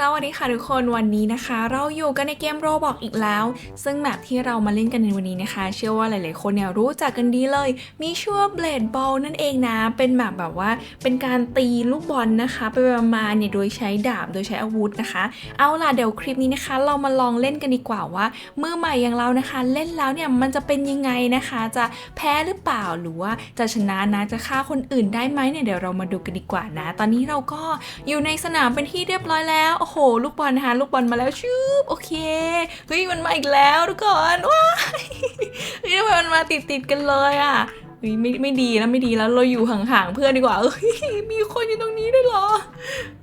สวัสดีค่ะทุกคนวันนี้นะคะ เราอยู่กันในเกมโรบอกอีกแล้ว ซึ่งแมปที่เรามาเล่นกันในวันนี้นะคะ เชื่อว่าหลายๆคนเนี่ยรู้จักกันดีเลย มีชื่อว่า Blade Ball นั่นเองนะ เป็นแมปแบบว่าเป็นการตีลูกบอลนะคะไปประมาณเนี่ยโดยใช้ดาบโดยใช้อาวุธนะคะ เอาล่ะเดี๋ยวคลิปนี้นะคะ เรามาลองเล่นกันดีกว่าว่ามือใหม่อย่างเรานะคะ เล่นแล้วเนี่ยมันจะเป็นยังไงนะคะ จะแพ้หรือเปล่าหรือว่าจะชนะนะจะฆ่าคนอื่นได้ไหมเนี่ยเดี๋ยวเรามาดูกันดีกว่านะ ตอนนี้เราก็อยู่ในสนามเป็นที่เรียบร้อยแล้วอ้โห ลูกบอลนะคะลูกบอลมาแล้วชืบโอเคเฮ้ยมันมาอีกแล้วทุกคนว้ายเฮ้ยทำไมมันมาติดติดกันเลยอะเฮ้ยไม่ไม่ดีแล้วไม่ดีแล้วเราอยู่ห่างๆเพื่อนดีกว่าเอ้ยมีคนอยู่ตรงนี้ด้วยเหรอ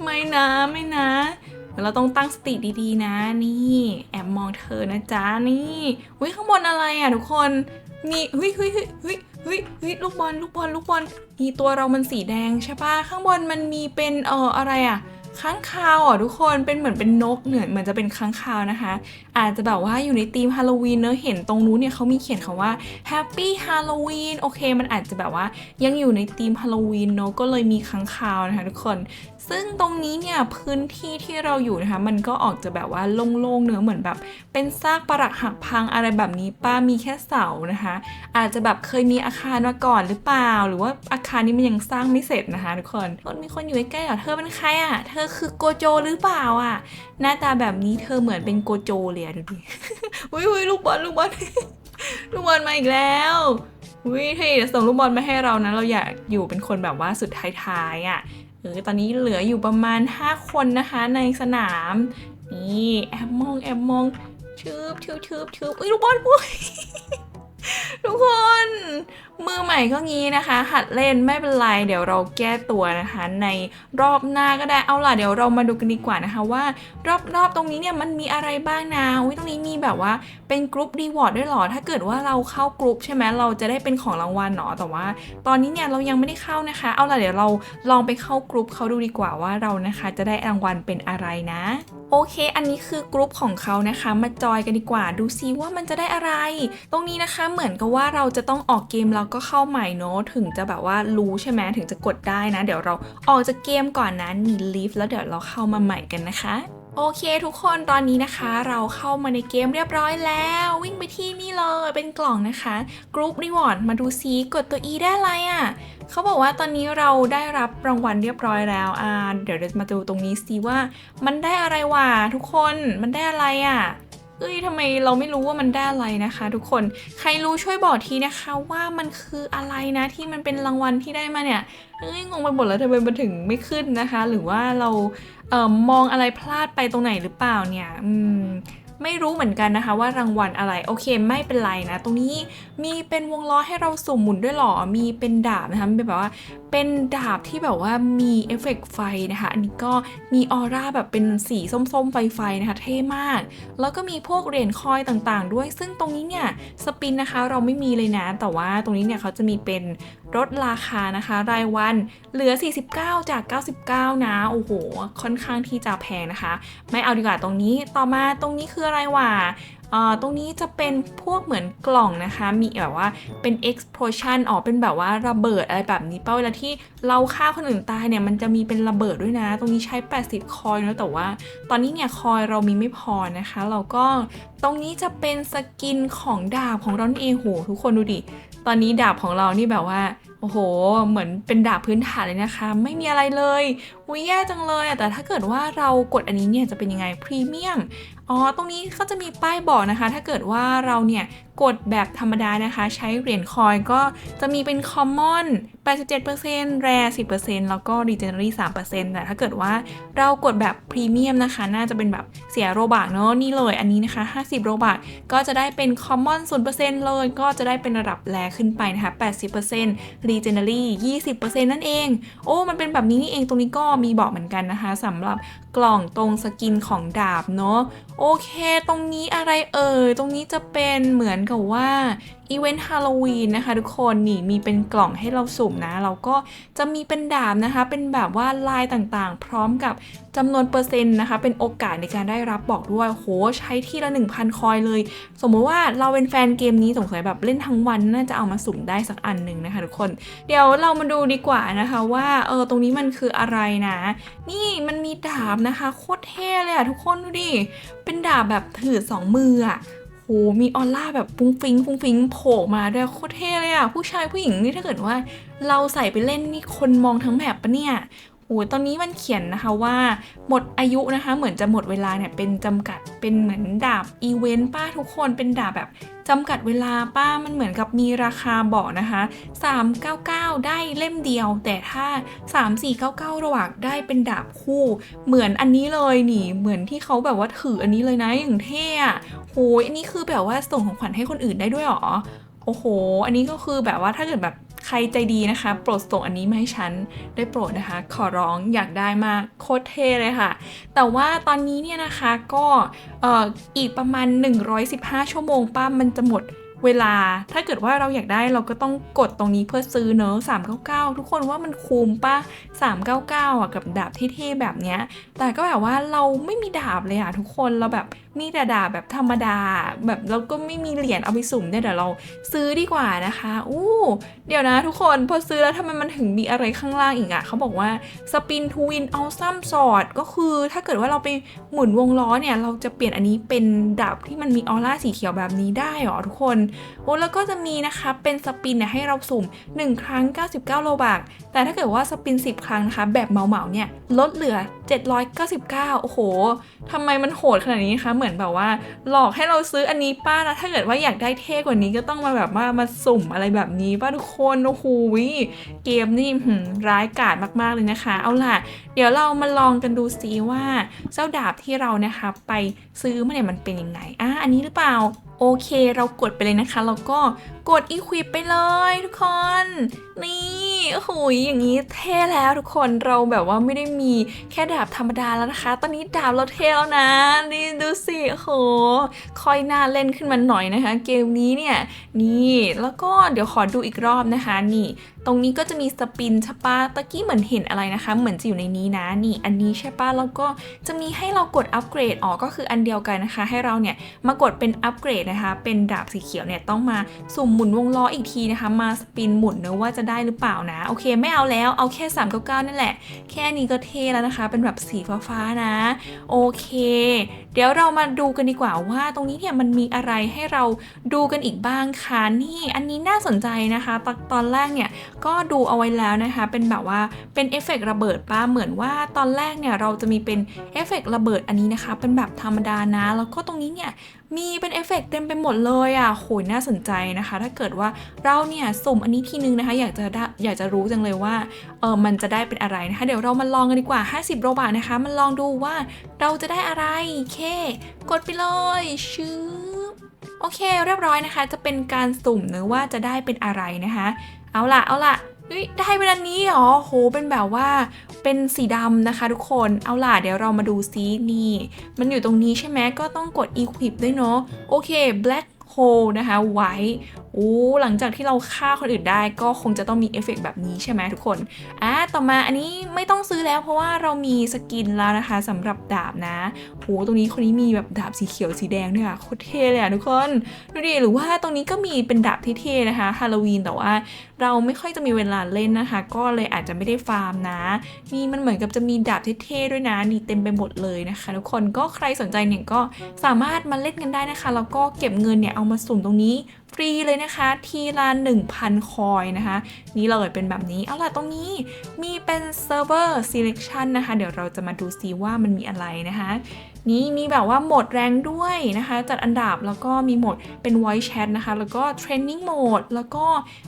ไม่นะไม่นะเราต้องตั้งสติดีๆ นะ นี่ แอบมองเธอนะจ๊ะนี่เฮ้ยข้างบนอะไรอะทุกคนมีเฮ้ยเฮ้ยเฮ้ยเฮ้ยเฮ้ยเฮ้ยลูกบอลลูกบอลลูกบอลนี่ตัวเรามันสีแดงใช่ปะข้างบนมันมีเป็นเอ่ออะไรอะ ค้างคาวอะทุกคนเป็นเหมือนเป็นนกเหมือนเหมือนจะเป็นค้างคาวนะคะ อาจจะแบบว่าอยู่ในธีมฮาโลวีนเนอะเห็นตรงนู้นเนี่ยเขามีเขียนคำว่า Happy Halloween โอเค มันอาจจะแบบว่ายังอยู่ในธีมฮาโลวีนเนอะก็เลยมีค้างคาวนะคะทุกคน ซึ่งตรงนี้เนี่ยพื้นที่ที่เราอยู่นะคะ มันก็ออกจะแบบว่าโล่งๆเนื้อเหมือนแบบ เป็นซากปรักหักพังอะไรแบบนี้ป้ามีแค่เสานะคะ อาจจะแบบเคยมีอาคารมาก่อนหรือเปล่า หรือว่าอาคารนี้มันยังสร้างไม่เสร็จนะคะทุกคนคนมีคนอยู่ใกล้ๆเหรอเธอเป็นใครอะเธอคือโกโจหรือเปล่าอะหน้าตาแบบนี้เธอเหมือนเป็นโกโจเลยอะดูดิอุ้ยอุ้ยลูกบอลลูกบอลลูกบอลมาอีกแล้วอุ้ยเฮ้ยเดี๋ยวส่งลูกบอลมาให้เรานะ เราอยากอยู่เป็นคนแบบว่าสุดท้ายๆอะ เออตอนนี้เหลืออยู่ประมาณ 5 คนนะคะในสนาม นี่แอบมองแอบมองชืบชืบชืบชืบอุ้ยลูกบอลอุ้ย ทุกคนมือใหม่ก็งี้นะคะ หัดเล่นไม่เป็นไร เดี๋ยวเราแก้ตัวนะคะ ในรอบหน้าก็ได้เอาล่ะเดี๋ยวเรามาดูกันดีกว่านะคะว่ารอบๆตรงนี้เนี่ยมันมีอะไรบ้างนะอุ้ยตรงนี้มีแบบว่าเป็นกรุ๊ปรีวอร์ดด้วยหรอ ถ้าเกิดว่าเราเข้ากรุ๊ปใช่ไหมเราจะได้เป็นของรางวัลเนาะแต่ว่า ตอนนี้เนี่ยเรายังไม่ได้เข้านะคะ เอาล่ะเดี๋ยวเราลองไปเข้ากรุ๊ปเขาดูดีกว่าว่าเรานะคะ จะได้รางวัลเป็นอะไรนะ โอเค อันนี้คือกรุ๊ปของเขานะคะ มาจอยกันดีกว่า ดูซิว่ามันจะได้อะไร ตรงนี้นะคะเหมือนกับว่าเราจะต้องออกเกมแล้วก็เข้าใหม่เนอะถึงจะแบบว่ารู้ใช่ไหมถึงจะกดได้นะ เดี๋ยวเราออกจากเกมก่อนนะมีลีฟแล้วเดี๋ยวเราเข้ามาใหม่กันนะคะโอเคทุกคนตอนนี้นะคะ เราเข้ามาในเกมเรียบร้อยแล้ว วิ่งไปที่นี่เลยเป็นกล่องนะคะกรุ๊ปรีวอร์ดมาดูซิกดตัว E ได้อะไรอะ่ะเขาบอกว่าตอนนี้เราได้รับรางวัลเรียบร้อยแล้วอ่าเดี๋ยวเรามาดูตรงนี้ซิว่า มันได้อะไรวะทุกคนมันได้อะไรอะ่ะ เอ้ยทำไมเราไม่รู้ว่ามันได้อะไรนะคะ ทุกคน ใครรู้ช่วยบอกทีนะคะว่ามันคืออะไรนะที่มันเป็นรางวัลที่ได้มาเนี่ย เอ้ยงงไปหมดแล้วทำไมมันถึงไม่ขึ้นนะคะ หรือว่าเราเอ่อมองอะไรพลาดไปตรงไหนหรือเปล่าเนี่ย อืมไม่รู้เหมือนกันนะคะว่ารางวัลอะไร โอเคไม่เป็นไรนะ ตรงนี้มีเป็นวงล้อให้เราสุ่มหมุนด้วยหรอ มีเป็นดาบนะคะเป็นแบบว่า เป็นดาบที่แบบว่ามีเอฟเฟกต์ไฟนะคะ อันนี้ก็มีออร่าแบบเป็นสีส้มๆ ไฟๆนะคะ เท่มาก แล้วก็มีพวกเหรียญคอยต่างๆ ด้วย ซึ่งตรงนี้เนี่ยสปินนะคะเราไม่มีเลยนะ แต่ว่าตรงนี้เนี่ยเขาจะมีเป็นลดราคานะคะ รายวันเหลือ 49 จาก 99 นะ โอ้โห ค่อนข้างที่จะแพงนะคะ ไม่เอาดีกว่าตรงนี้ ต่อมาตรงนี้คืออะไรวะ ตรงนี้จะเป็นพวกเหมือนกล่องนะคะ มีแบบว่าเป็น explosion อ๋อเป็นแบบว่าระเบิดอะไรแบบนี้เป้าเวลาที่เราฆ่าคนอื่นตายเนี่ยมันจะมีเป็นระเบิดด้วยนะ ตรงนี้ใช้ 80 คอยนะแต่ว่า ตอนนี้เนี่ยคอยเรามีไม่พอนะคะ เราก็ตรงนี้จะเป็นสกินของดาบของเรานี่เองโหทุกคนดูดิตอนนี้ดาบของเรานี่แบบว่า โอ้โห เหมือนเป็นดาบพื้นฐานเลยนะคะ ไม่มีอะไรเลยอุ้ยแย่จังเลยอะแต่ถ้าเกิดว่าเรากดอันนี้เนี่ยจะเป็นยังไงพรีเมียมอ๋อตรงนี้ก็จะมีป้ายบอกนะคะ ถ้าเกิดว่าเราเนี่ยกดแบบธรรมดานะคะ ใช้เหรียญคอยก็จะมีเป็น common 87% rare 10%แล้วก็ legendary 3%แต่ถ้าเกิดว่าเรากดแบบพรีเมียมนะคะ น่าจะเป็นแบบเสียโรบากเนาะนี่เลยอันนี้นะคะ 50 โรบากก็จะได้เป็น common 0%เลยก็จะได้เป็นระดับแรขึ้นไปนะคะ 80% legendary 20%นั่นเอง โอ้ มันเป็นแบบนี้นี่เองตรงนี้ก็มีบอกเหมือนกันนะคะสำหรับ กล่องตรงสกินของดาบเนาะโอเค ตรงนี้อะไรเอ่ยตรงนี้จะเป็นเหมือนกับว่าอีเวนต์ฮาโลวีนนะคะทุกคนนี่มีเป็นกล่องให้เราสุ่มนะ เราก็จะมีเป็นดาบนะคะ เป็นแบบว่าลายต่างๆ พร้อมกับจำนวนเปอร์เซ็นต์นะคะ เป็นโอกาสในการได้รับบอกด้วยโหใช้ที่ละ 1,000 คอยเลย สมมุติว่าเราเป็นแฟนเกมนี้สงสัยแบบเล่นทั้งวันน่าจะเอามาสุ่มได้สักอันหนึ่งนะคะทุกคน เดี๋ยวเรามาดูดีกว่านะคะว่าเออตรงนี้มันคืออะไรนะ นี่มันมีดาบนะคะโคตรเท่เลยอะทุกคนดูดิเป็นดาบแบบถือสองมืออะ โหมีออร่าแบบฟุ้งฟิงฟุ้งฟิงโผล่มาด้วยโคตรเท่เลยอะผู้ชายผู้หญิงนี่ถ้าเกิดว่า เราใส่ไปเล่นนี่คนมองทั้งแมปปะเนี่ย อ้ตอนนี้มันเขียนนะคะว่า หมดอายุนะคะ เหมือนจะหมดเวลาเนี่ยเป็นจำกัดเป็นเหมือนดาบอีเวนต์ป้าทุกคนเป็นดาบแบบจำกัดเวลาป้ามันเหมือนกับมีราคาบอกนะคะ 399 ได้เล่มเดียว แต่ถ้า 3499 ระหว่างได้เป็นดาบคู่ เหมือนอันนี้เลยนี่เหมือนที่เขาแบบว่าถืออันนี้เลยนะอย่างเท่อะโหยอันนี้คือแบบว่าส่งของขวัญให้คนอื่นได้ด้วยเหรอ โอ้โห อันนี้ก็คือแบบว่าถ้าเกิดแบบใครใจดีนะคะ โปรดส่งอันนี้มาให้ฉันได้โปรดนะคะ ขอร้องอยากได้มากโคตรเท่เลยค่ะ แต่ว่าตอนนี้เนี่ยนะคะก็อ,อ,อีกประมาณ 115 ชั่วโมงป้ามันจะหมด เวลาถ้าเกิดว่าเราอยากได้เราก็ต้องกดตรงนี้เพื่อซื้อเนอะ399 ทุกคนว่ามันคุ้มป้า399อะกับดาบเท่ๆแบบเนี้ย แต่ก็แบบว่าเราไม่มีดาบเลยอะทุกคนเราแบบมีแต่ดาบแบบธรรมดา แบบเราก็ไม่มีเหรียญเอาไปสุ่มเนี่ยเดี๋ยวเราซื้อดีกว่านะคะอู้เดี๋ยวนะทุกคนพอซื้อแล้วทำไมมันถึงมีอะไรข้างล่างอีกอะเขาบอกว่าสปินทูวินเอาซัมสอดก็คือถ้าเกิดว่าเราไปหมุนวงล้อเนี่ยเราจะเปลี่ยนอันนี้เป็นดาบที่มันมีออร่าสีเขียวแบบนี้ได้เหรอทุกคนโอ้แล้วก็จะมีนะคะเป็นสปินเนี่ยให้เราสุ่ม 1 ครั้ง 99 โลบากแต่ถ้าเกิดว่าสปิน 10 ครั้งนะคะ แบบเหมาเนี่ยลดเหลือ 799 โอ้โหทำไมมันโหดขนาดนี้คะ เหมือนแบบว่า หลอกให้เราซื้ออันนี้ป้านะถ้าเกิดว่าอยากได้เท่กว่านี้ก็ต้องมาแบบว่ามาสุ่มอะไรแบบนี้ป้าทุกคนโอ้โหเกมนี่ร้ายกาจมาก ๆ เลยนะคะ เอาล่ะ เดี๋ยวเรามาลองกันดูซิว่าเจ้าดาบที่เรานะคะ ไปซื้อมาเนี่ยมันเป็นยังไงอะอันนี้หรือเปล่า โอเค เรากดไปเลยนะคะ แล้วก็กด equip ไปเลยทุกคนนี่โอ้โหอย่างนี้เท่แล้วทุกคนเราแบบว่าไม่ได้มีแค่ดาบธรรมดาแล้วนะคะ ตอนนี้ดาบเราเท่แล้วนะนี่ดูสิโหค่อยน่าเล่นขึ้นมาหน่อยนะคะ เกมนี้เนี่ยนี่แล้วก็เดี๋ยวขอดูอีกรอบนะคะนี่ ตรงนี้ก็จะมีสปินใช่ปะตะกี้เหมือนเห็นอะไรนะคะ เหมือนจะอยู่ในนี้นะนี่อันนี้ใช่ปะแล้วก็จะมีให้เรากดอัปเกรดออกก็คืออันเดียวกันนะคะ ให้เราเนี่ยมากดเป็นอัปเกรดนะคะ เป็นดาบสีเขียวเนี่ยต้องมาสุ่มหมุนวงล้ออีกทีนะคะ มาสปินหมุนเนะว่าจะได้หรือเปล่านะ โอเคไม่เอาแล้วเอาแค่ 399 นั่นแหละ แค่นี้ก็เท่แล้วนะคะ เป็นแบบสีฟ้าๆนะ โอเค เดี๋ยวเรามาดูกันดีกว่าว่าตรงนี้เนี่ยมันมีอะไรให้เราดูกันอีกบ้างคะนี่อันนี้น่าสนใจนะคะตตอนแรกเนี่ยก็ดูเอาไว้แล้วนะคะ เป็นแบบว่าเป็นเอฟเฟกต์ระเบิดป้าเหมือนว่าตอนแรกเนี่ยเราจะมีเป็นเอฟเฟกต์ระเบิดอันนี้นะคะ เป็นแบบธรรมดานะ แล้วก็ตรงนี้เนี่ย มีเป็นเอฟเฟกต์เต็มไปหมดเลยอะโหยน่าสนใจนะคะ ถ้าเกิดว่าเราเนี่ยสุ่มอันนี้ทีนึงนะคะ อยากจะได้อยากจะรู้จังเลยว่าเออมันจะได้เป็นอะไรนะคะ เดี๋ยวเรามาลองกันดีกว่า 50 โรบาทนะคะ มันลองดูว่าเราจะได้อะไรเค กดไปเลยชื้อโอเค เรียบร้อยนะคะ จะเป็นการสุ่มเนะว่าจะได้เป็นอะไรนะคะ เอาล่ะเอาล่ะ ฮ้ยได้เวลานี้เหรอโหเป็นแบบว่าเป็นสีดำนะคะทุกคนเอาล่ะเดี๋ยวเรามาดูซินี่ มันอยู่ตรงนี้ใช่ไหมก็ต้องกด equip ด้วยเนาะโอเค black hole นะคะไว้ อ้หลังจากที่เราฆ่าคนอื่นได้ก็คงจะต้องมีเอฟเฟกต์แบบนี้ใช่ไหมทุกคนอะต่อมาอันนี้ไม่ต้องซื้อแล้วเพราะว่าเรามีสกินแล้วนะคะสำหรับดาบนะโหตรงนี้คนนี้มีแบบดาบสีเขียวสีแดงด้วยอะโคตรเท่เลยอะทุกคนดูดิหรือว่าตรงนี้ก็มีเป็นดาบเท่ๆนะคะฮาโลวีนแต่ว่าเราไม่ค่อยจะมีเวลาเล่นนะคะ ก็เลยอาจจะไม่ได้ฟาร์มนะนี่มันเหมือนกับจะมีดาบเท่ๆด้วยนะนี่เต็มไปหมดเลยนะคะ ทุกคนก็ใครสนใจเนี่ยก็สามารถมาเล่นกันได้นะคะแล้วก็เก็บเงินเนี่ยเอามาสุ่มตรงนี้ ฟรีเลยนะคะ ทีละ1,000 คอยนะคะ นี่เลยเป็นแบบนี้ เอาล่ะตรงนี้มีเป็นเซิร์ฟเวอร์ selection นะคะ เดี๋ยวเราจะมาดูซิว่ามันมีอะไรนะคะ นี่มีแบบว่าโหมดแรงด้วยนะคะ จัดอันดับแล้วก็มีโหมดเป็น voice chat นะคะ แล้วก็ training mode แล้วก็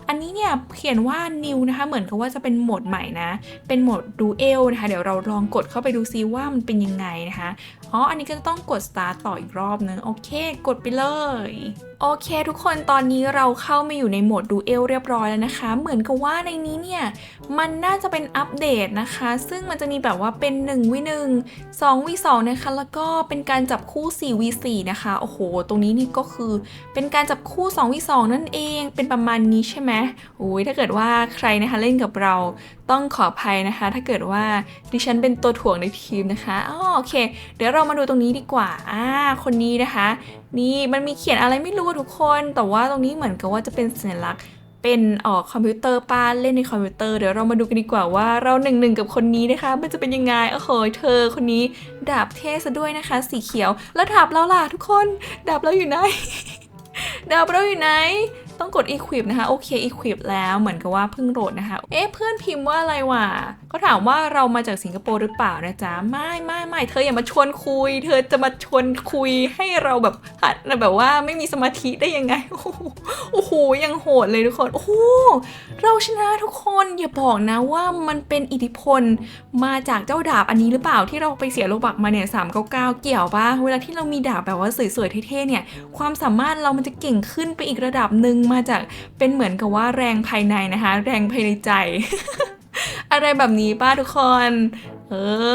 อันนี้เนี่ยเขียนว่า new นะคะ เหมือนกับว่าจะเป็นโหมดใหม่นะ เป็นโหมด duel นะคะ เดี๋ยวเราลองกดเข้าไปดูซิว่ามันเป็นยังไงนะคะอ๋ออันนี้ก็จะต้องกด start ต่ออีกรอบนึง โอเค กดไปเลยโอเคทุกคนตอนนี้เราเข้ามาอยู่ในโหมด duel เรียบร้อยแล้วนะคะ เหมือนกับว่าในนี้เนี่ย มันน่าจะเป็นอัปเดตนะคะ ซึ่งมันจะมีแบบว่าเป็น1วิ1 2วิ2นะคะ แล้วก็เป็นการจับคู่4วิ4นะคะ โอ้โห ตรงนี้นี่ก็คือเป็นการจับคู่2วิ2นั่นเอง เป็นประมาณนี้ใช่ไหมโอ้ยถ้าเกิดว่าใครนะคะเล่นกับเราต้องขออภัยนะคะ ถ้าเกิดว่าดิฉันเป็นตัวถ่วงในทีมนะคะอ๋อโอเค เดี๋ยวเรามาดูตรงนี้ดีกว่า อ่า คนนี้นะคะ นี่มันมีเขียนอะไรไม่รู้ทุกคน แต่ว่าตรงนี้เหมือนกับว่าจะเป็นสัญลักษณ์ เป็นออกคอมพิวเตอร์ป้าเล่นในคอมพิวเตอร์เดี๋ยวเรามาดูกันดีกว่าว่าเราหนึ่งหนึ่งกับคนนี้นะคะ มันจะเป็นยังไงโอ้โหเธอคนนี้ดาบเท่ซะด้วยนะคะ สีเขียวแล้วดาบเราล่ะทุกคนดาบเราอยู่ไหนดาบเราอยู่ไหน ต้องกด equip นะคะโอเค equip แล้วเหมือนกับว่าเพิ่งโหลดนะคะ เอ๊ะเพื่อนพิมพ์ว่าอะไรวะเขาถามว่าเรามาจากสิงคโปร์หรือเปล่านะจ๊ะ ไม่ไม่ไม่เธออย่ามาชวนคุย เธอจะมาชวนคุยให้เราแบบหัดแบบว่าไม่มีสมาธิได้ยังไง โอ้โหยังโหดเลยทุกคน โอ้โหเราชนะทุกคนอย่าบอกนะว่ามันเป็นอิทธิพลมาจากเจ้าดาบอันนี้หรือเปล่าที่เราไปเสียโลบักมาเนี่ย399เกี่ยวปะเวลาที่เรามีดาบแบบว่าสวยๆเท่ๆเนี่ยความสามารถเรามันจะเก่งขึ้นไปอีกระดับหนึ่งมาจากเป็นเหมือนกับว่าแรงภายในนะคะ แรงภายในใจ อะไรแบบนี้ป้าทุกคน เอ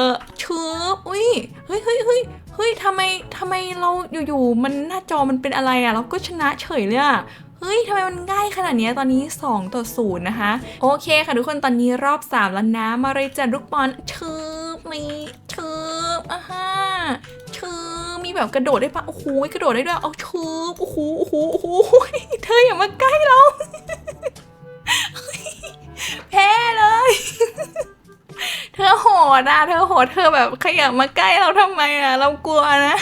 อชืบอุ้ยเฮ้ยเฮ้ยเฮ้ยเฮ้ยทำไมทำไมเราอยู่ๆมันหน้าจอมันเป็นอะไรอะเราก็ชนะเฉยเลยอะเฮ้ย ทำไมมันง่ายขนาดนี้ตอนนี้ 2 ต่อ 0 นะคะ โอเคค่ะทุกคนตอนนี้รอบ 3 แล้วนะ มาเลยจัดลูกบอลชืบนี่ชืบอ่าฮะชืบมี แบบกระโดดได้ปะโอ้โหกระโดดได้ด้วยเอาชืบโอ้โหโอ้โหโอ้โหเธออย่ามาใกล้เราแพ้เลย เธอโหดอะเธอโหดเธอแบบขยับมาใกล้เราทำไมอะ เรากลัวนะ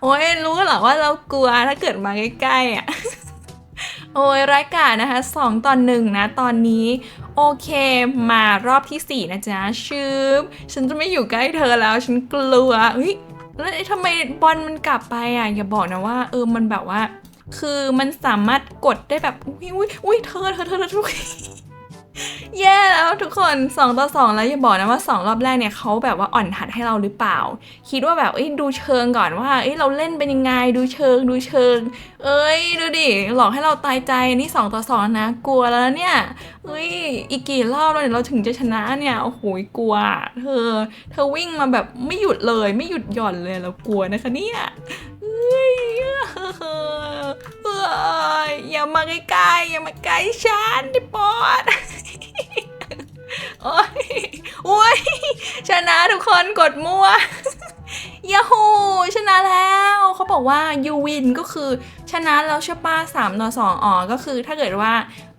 โอ้ยรู้เหรอว่าเรากลัวถ้าเกิดมาใกล้ๆอะโอ้ยรายการนะคะสองต่อหนึ่งนะ ตอนนี้ โอเคมารอบที่สี่นะจ๊ะชืบฉันจะไม่อยู่ใกล้เธอแล้ว ฉันกลัวเฮ้ย แล้วทำไมบอลมันกลับไปอะอย่าบอกนะว่า เออมันแบบว่า คือมันสามารถกดได้แบบอุ้ยอุ้ยอุ้ยเธอเธอเธอเธอทุกแย่ ทุกคน 2 ต่อ 2 แล้วอย่าบอกนะว่า 2 รอบแรกเนี่ยเขาแบบว่าอ่อนหัดให้เราหรือเปล่า คิดว่าแบบเอ้ยดูเชิงก่อนว่าเอ้ยเราเล่นเป็นยังไงดูเชิงดูเชิง เอ้ยดูดิหลอกให้เราตายใจนี่ 2 ต่อ 2 นะ กลัวแล้วเนี่ยเอ้ยอีกกี่รอบแล้วเนี่ยเราถึงจะชนะเนี่ยโอ้โหกลัว เธอ เธอวิ่งมาแบบไม่หยุดเลยไม่หยุดหย่อนเลยเรากลัวนะคะเนี่ยเอ้ยเอ้ยอย่ามาใกล้ๆอย่ามาใกล้ฉันดิปอด โอ้ยโอ้ยชนะทุกคนกดมั่ว ยาฮูชนะแล้วเขาบอกว่ายูวินก็คือชนะแล้วใช่ป้าสามต่อสองอ๋อก็คือถ้าเกิดว่า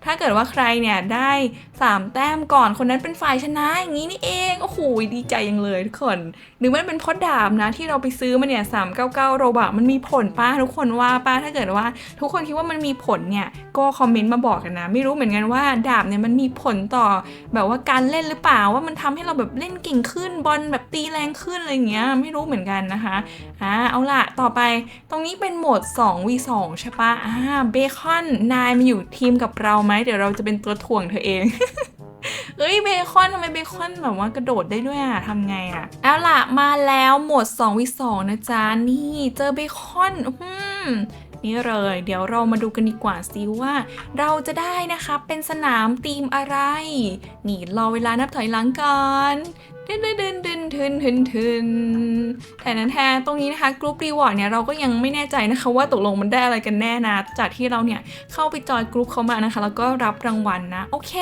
ถ้าเกิดว่าใครเนี่ยได้สามแต้มก่อนคนนั้นเป็นฝ่ายชนะอย่างนี้นี่เองโอ้โหดีใจยังเลยทุกคนหรือมันเป็นเพราะดาบนะที่เราไปซื้อมาเนี่ยสามเก้าเก้าโรบะมันมีผลป้าทุกคนว่าป้าถ้าเกิดว่า ทุกคนคิดว่ามันมีผลเนี่ยก็คอมเมนต์มาบอกกันนะ ไม่รู้เหมือนกันว่าดาบเนี่ยมันมีผลต่อ แบบว่าการเล่นหรือเปล่าว่ามันทำให้เราแบบเล่นเก่งขึ้นบอลแบบตีแรงขึ้นอะไรเงี้ยไม่รู้เหมือนกันนะคะอ่าเอาล่ะต่อไปตรงนี้เป็นโหมด 2v2 ใช่ปะอ่าเบคอนนายมาอยู่ทีมกับเราไหมเดี๋ยวเราจะเป็นตัวถ่วงเธอเองเอ้ยเบคอนทำไมเบคอนแบบว่ากระโดดได้ด้วยอะทำไงอะ เอาล่ะมาแล้วโหมด 2v2 นะจ๊ะ นี่เจอเบคอนอืมนี่เลย เดี๋ยวเรามาดูกันดีกว่าสิว่า เราจะได้นะคะเป็นสนามทีมอะไร นี่รอเวลานับถอยหลังก่อน ดึนดึนดึนดึนทึนทึนทึนแต่นั้นแทนตรงนี้นะคะกรุ๊ปรีวอร์ดเนี่ยเราก็ยังไม่แน่ใจนะคะว่าตกลงมันได้อะไรกันแน่นะ จากที่เราเนี่ยเข้าไปจอยกรุ๊ปเขามานะคะ แล้วก็รับรางวัลนะโอเค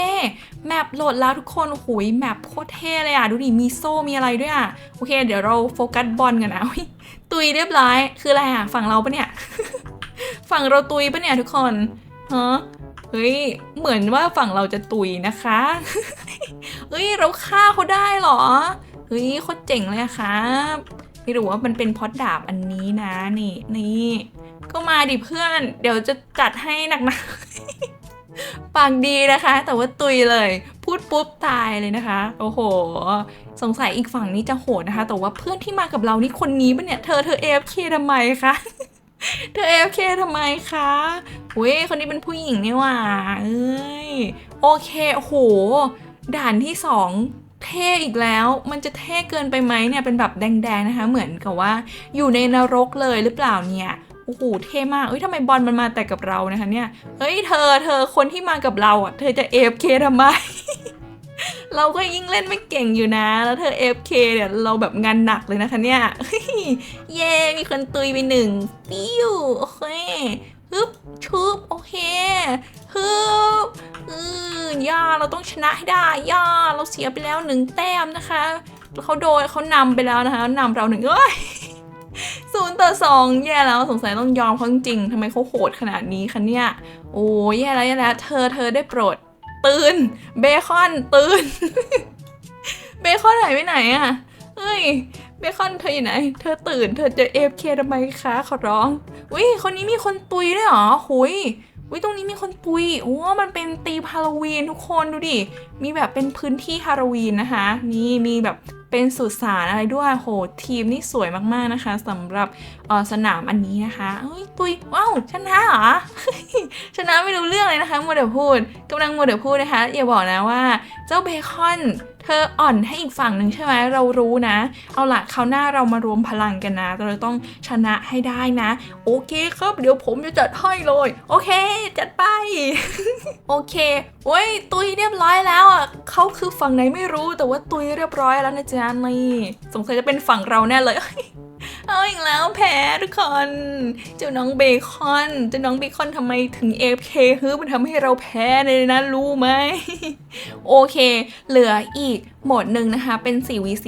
แมปโหลดแล้วทุกคนหุยแมปโคตรเท่เลยอะ ดูดิมีโซ่มีอะไรด้วยอะโอเค เดี๋ยวเราโฟกัสบอลกันนะตุยเรียบร้อยคืออะไรอะฝั่งเราปะเนี่ยฝั่งเราตุยปะเนี่ยทุกคนฮะเฮ้ย เหมือนว่าฝั่งเราจะตุยนะคะ เฮ้ยเราฆ่าเขาได้เหรอ เฮ้ยโคตรเจ๋งเลยอะครับ ไม่รู้ว่ามันเป็นพอดดาบอันนี้นะนี่นี่ก็มาดิเพื่อน เดี๋ยวจะจัดให้หนักๆปากดีนะคะ แต่ว่าตุยเลย พูดปุ๊บตายเลยนะคะ โอ้โห สงสัยอีกฝั่งนี้จะโหดนะคะ แต่ว่าเพื่อนที่มากับเรานี่คนนี้ปะเนี่ย เธอเธอ AFK ทำไมคะเธอ AFK ทำไมคะเว้ยคนนี้เป็นผู้หญิงนี่หว่า เอ้ย โอเค โอ้โห ด่านที่สองเท่อีกแล้วมันจะเท่เกินไปไหมเนี่ยเป็นแบบแดงๆนะคะ เหมือนกับว่าอยู่ในนรกเลยหรือเปล่าเนี่ยโอ้โหเท่มากเอ้ยทำไมบอลมันมาแต่กับเรานะคะเนี่ยเฮ้ยเธอเธอคนที่มากับเราอะเธอจะ AFK ทำไม เราก็ยิ่งเล่นไม่เก่งอยู่นะ แล้วเธอ AFK เนี่ยเราแบบงานหนักเลยนะคะเนี่ยเย้มีคนตุยไปหนึ่งปิ้วโอเค ฮึบชุบโอเคฮึบอือย่าเราต้องชนะให้ได้ย่าเราเสียไปแล้วหนึ่งแต้มนะคะเขาโดนเขานำไปแล้วนะคะนำเราหนึ่งเอ้ยศูนย์ต่อสองแย่แล้วสงสัยต้องยอมเขาจริงๆทำไมเขาโหดขนาดนี้คะเนี่ย โอ้ยแย่แล้วแย่แล้วเธอเธอได้โปรด ตื่น เบคอนตื่น เบคอนหายไปไหนอะเฮ้ย เบคอนเธออยู่ไหน เธอตื่น เธอจะเอฟเคทำไมคะขอร้องวิคนนี้มีคนตุยด้วยเหรอหุยวิตรงนี้มีคนตุย โอ้ มันเป็นตีฮาโลวีนทุกคนดูดิ มีแบบเป็นพื้นที่ฮาโลวีนนะคะ นี่มีแบบเป็นสุสานอะไรด้วย โห ทีมนี่สวยมากๆนะคะสำหรับออสนามอันนี้นะคะเฮ้ยตุย ว้าวชนะเหรอ ชนะไม่รู้เรื่องเลยนะคะมัวแต่พูดกำลังมัวแต่พูดนะคะอย่าบอกนะว่า เจ้าเบคอนเธออ่อนให้อีกฝั่งหนึ่งใช่ไหมเรารู้นะ เอาล่ะคราวหน้าเรามารวมพลังกันนะ เราต้องชนะให้ได้นะ โอเคครับเดี๋ยวผมจะจัดให้เลย โอเค จัดไป โอเคโอ้ยตุยเรียบร้อยแล้วอะเขาคือฝั่งไหนไม่รู้แต่ว่าตุยเรียบร้อยแล้วนะจ๊ะนี่สงสัยจะเป็นฝั่งเราแน่เลย เอาอีกแล้วแพ้ทุกคน เจ้าน้องเบคอน เจ้าน้องเบคอนทำไมถึง AFK ฮึมันทำให้เราแพ้เลยนะรู้ไหม โอเค เหลืออีกโหมดหนึ่งนะคะ เป็น 4v4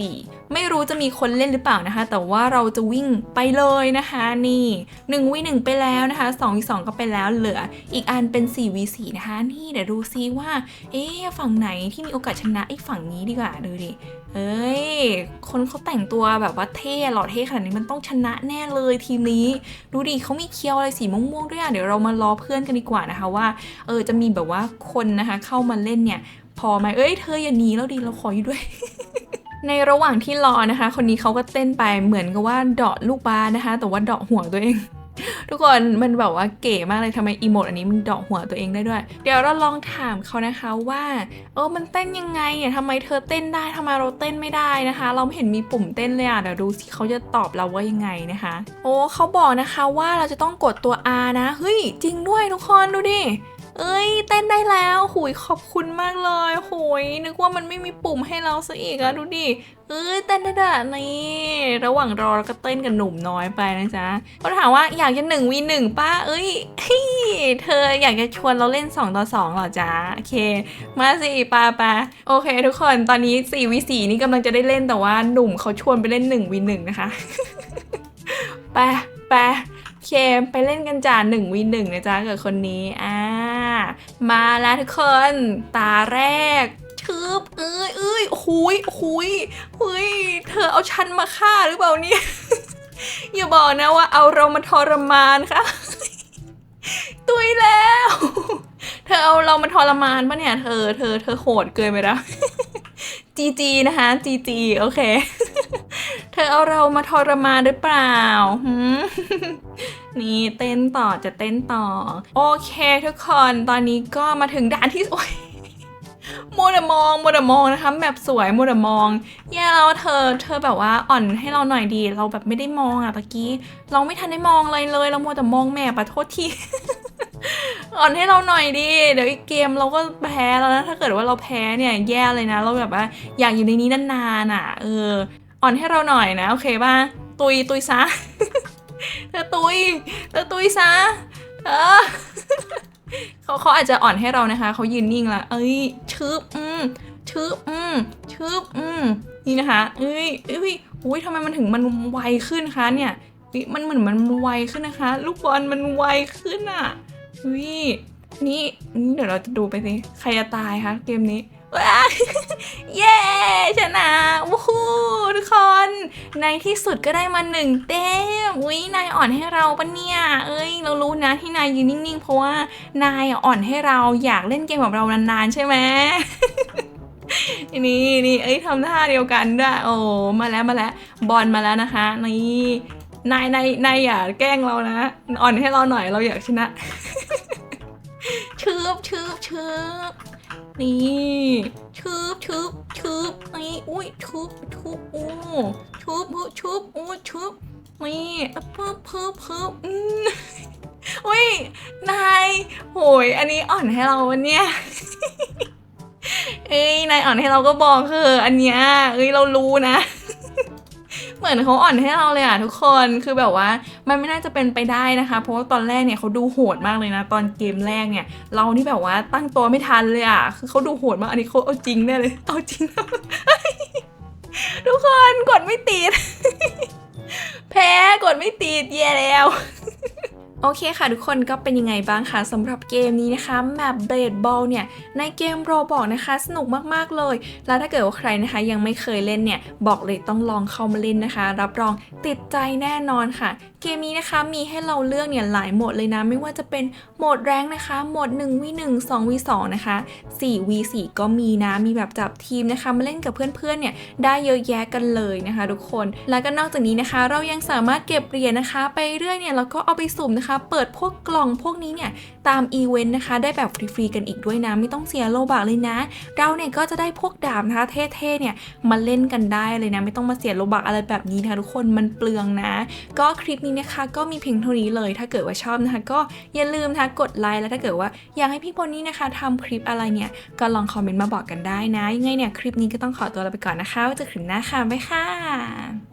ไม่รู้จะมีคนเล่นหรือเปล่านะคะ แต่ว่าเราจะวิ่งไปเลยนะคะ นี่1 v 1ไปแล้วนะคะ2 v 2ก็ไปแล้วเหลืออีกอันเป็น 4v4 นะคะ นี่เดี๋ยวดูซิว่า เอ๊ะฝั่งไหนที่มีโอกาสชนะไอ้ฝั่งนี้ดีกว่าดูดิเอ้ย คนเขาแต่งตัวแบบว่าเท่หล่อเท่ขนาดนี้มันต้องชนะแน่เลยทีมนี้ ดูดิเขามีเคียวอะไรสีม่วงๆด้วยอะ เดี๋ยวเรามารอเพื่อนกันดีกว่านะคะว่า เออจะมีแบบว่าคนนะคะ เข้ามาเล่นเนี่ย พอไหมเอ้ย เธออย่าหนีแล้วดิเราขออยู่ด้วย ในระหว่างที่รอนะคะ คนนี้เขาก็เต้นไปเหมือนกับว่าเดาะลูกบาสนะคะ แต่ว่าเดาะหัวตัวเอง ทุกคนมันแบบว่าเก๋มากเลยทำไมอีโมดอันนี้มันเดาะหัวตัวเองได้ด้วย เดี๋ยวเราลองถามเขานะคะว่าเออมันเต้นยังไงอะทำไมเธอเต้นได้ทำไมเราเต้นไม่ได้นะคะ เราไม่เห็นมีปุ่มเต้นเลยอะเดี๋ยวดูสิเขาจะตอบเราว่ายังไงนะคะ โอ้เขาบอกนะคะว่าเราจะต้องกดตัว R นะเฮ้ยจริงด้วยทุกคนดูดิ เอ้ยเต้นได้แล้วหุยขอบคุณมากเลยหุยนึกว่ามันไม่มีปุ่มให้เราซะอีกอะดูดิเอ้ยเต้นได้ด่ะนี่ระหว่างรอเราก็เต้นกับหนุ่มน้อยไปนะจ๊ะเขาถามว่าอยากจะหนึ่งวีหนึ่งป้าเอ้ยเฮ้ยเธออยากจะชวนเราเล่น 2 ต่อ 2 เหรอจ๊ะโอเค มาสิปาปาโอเค ทุกคนตอนนี้4วี4นี่กำลังจะได้เล่นแต่ว่าหนุ่มเขาชวนไปเล่น1วีหนึ่งนะคะไปไปโอ เค ไปเล่นกันจ้าหนึ่งวีหนึ่งนะจ๊ะกับคนนี้อ่ามาแล้วทุกคนตาแรกชืบเอ้ยเอ้ยหุยหุยหุยเธอเอาฉันมาฆ่าหรือเปล่าเนี่ย อย่าบอกนะว่าเอาเรามาทรมานค่ะตุยแล้ว เธอเอาเรามาทรมานปะเนี่ย เธอเธอเธอโหดเกินไปแล้วจีจีนะคะจีจีโอเค เธอเอาเรามาทรมานหรือเปล่าหืม นี่เต้นต่อจะเต้นต่อ โอเคทุกคนตอนนี้ก็มาถึงด่านที่โอ้ยมัวแต่มองมัวแต่มองนะคะแบบสวยมัวแต่มองแย่แล้วเธอ เธอแบบว่าอ่อนให้เราหน่อยดี เราแบบไม่ได้มองอะตะกี้ เราไม่ทันได้มองอะไรเลย เรามัวแต่มองแม่ปะโทษทีอ่อนให้เราหน่อยดิ เดี๋ยวอีกเกมเราก็แพ้แล้วนะ ถ้าเกิดว่าเราแพ้เนี่ยแย่เลยนะ เราแบบว่าอยากอยู่ในนี้นานๆอะ เออ อ่อนให้เราหน่อยนะ โอเคป่ะ ตุยตุยซะ เธอตุย เธอตุยซะเธอเขาเขาอาจจะอ่อนให้เรานะคะ เขายืนนิ่งละ เอ้ยชึบอืมชึบอืมชึบอืมนี่นะคะ เอ้ยเอ้ยอุ้ยทำไมมันถึงมันไวขึ้นคะเนี่ย มันเหมือนมันไวขึ้นนะคะ ลูกบอลมันไวขึ้นอะอุ้ยนี่นี่เดี๋ยวเราจะดูไปสิ ใครจะตายคะเกมนี้ ว้าเย้ชนะวู้ฮู้ทุกคน ในที่สุดก็ได้มาหนึ่งเต้มอุ้ยนายอ่อนให้เราปะเนี่ย เอ้ย เรารู้นะที่นายยืนนิ่งๆ เพราะว่านายอ่อนให้เราอยากเล่นเกมกับเรานานๆ ใช่ไหมนี่นี่เอ้ยทำท่าเดียวกันด้วยโอ้มาแล้วมาแล้วบอลมาแล้วนะคะนี่นายนายนายอย่าแกล้งเรานะ อ่อนให้เราหน่อยเราอยากชนะชืบชืบชืบ นี่ชืบชืบชืบนี่อุ้ยชืบชืบโอ้ชืบชืบโอ้ชืบนี่เพิ่มเพิ่มเพิ่มอืมอุ้ยนายโหยอันนี้อ่อนให้เราวันเนี้ยเอ้ยนายอ่อนให้เราก็บอกคืออันเนี้ยเอ้ยเรารู้นะ เหมือนเขาอ่อนให้เราเลยอะทุกคนคือแบบว่ามันไม่น่าจะเป็นไปได้นะคะ เพราะว่าตอนแรกเนี่ยเขาดูโหดมากเลยนะ ตอนเกมแรกเนี่ย เรานี่แบบว่าตั้งตัวไม่ทันเลยอะคือเขาดูโหดมากอันนี้เขาเอาจริงแน่เลยเอาจริง ทุกคนกดไม่ติด แพ้กดไม่ติดแย่แล้ว โอเคค่ะทุกคนก็เป็นยังไงบ้างคะสำหรับเกมนี้นะคะแมปเบดบอลเนี่ยในเกมโรบอกนะคะสนุกมากๆเลย แล้วถ้าเกิดว่าใครนะคะยังไม่เคยเล่นเนี่ยบอกเลยต้องลองเข้ามาเล่นนะคะ รับรองติดใจแน่นอนค่ะ เกมนี้นะคะมีให้เราเลือกเนี่ยหลายโหมดเลยนะ ไม่ว่าจะเป็นโหมดแรงนะคะโหมด 1v1 2v2 นะคะ 4v4 ก็มีนะมีแบบจับทีมนะคะมาเล่นกับเพื่อนๆเนี่ยได้เยอะแยะกันเลยนะคะ ทุกคน แล้วก็นอกจากนี้นะคะ เรายังสามารถเก็บเหรียญนะคะ ไปเรื่อยเนี่ยแล้วก็เอาไปสุ่มนะคะเปิดพวกกล่องพวกนี้เนี่ยตามอีเวนต์นะคะได้แบบฟรีๆกันอีกด้วยนะ ไม่ต้องเสียโลบากเลยนะ เราเนี่ยก็จะได้พวกดาบนะคะเท่ๆเนี่ยมาเล่นกันได้เลยนะ ไม่ต้องมาเสียโลบากอะไรแบบนี้นะคะทุกคนมันเปลืองนะ ก็คลิปนี้นะคะก็มีเพียงเท่านี้เลย ถ้าเกิดว่าชอบนะคะ ก็อย่าลืมนะคะกดไลค์แล้วถ้าเกิดว่าอยากให้พี่โพนี่นะคะทำคลิปอะไรเนี่ยก็ลองคอมเมนต์มาบอกกันได้นะยังไงเนี่ยคลิปนี้ก็ต้องขอตัวลาไปก่อนนะคะไว้เจอกันหน้าค่ะบ๊ายค่ะ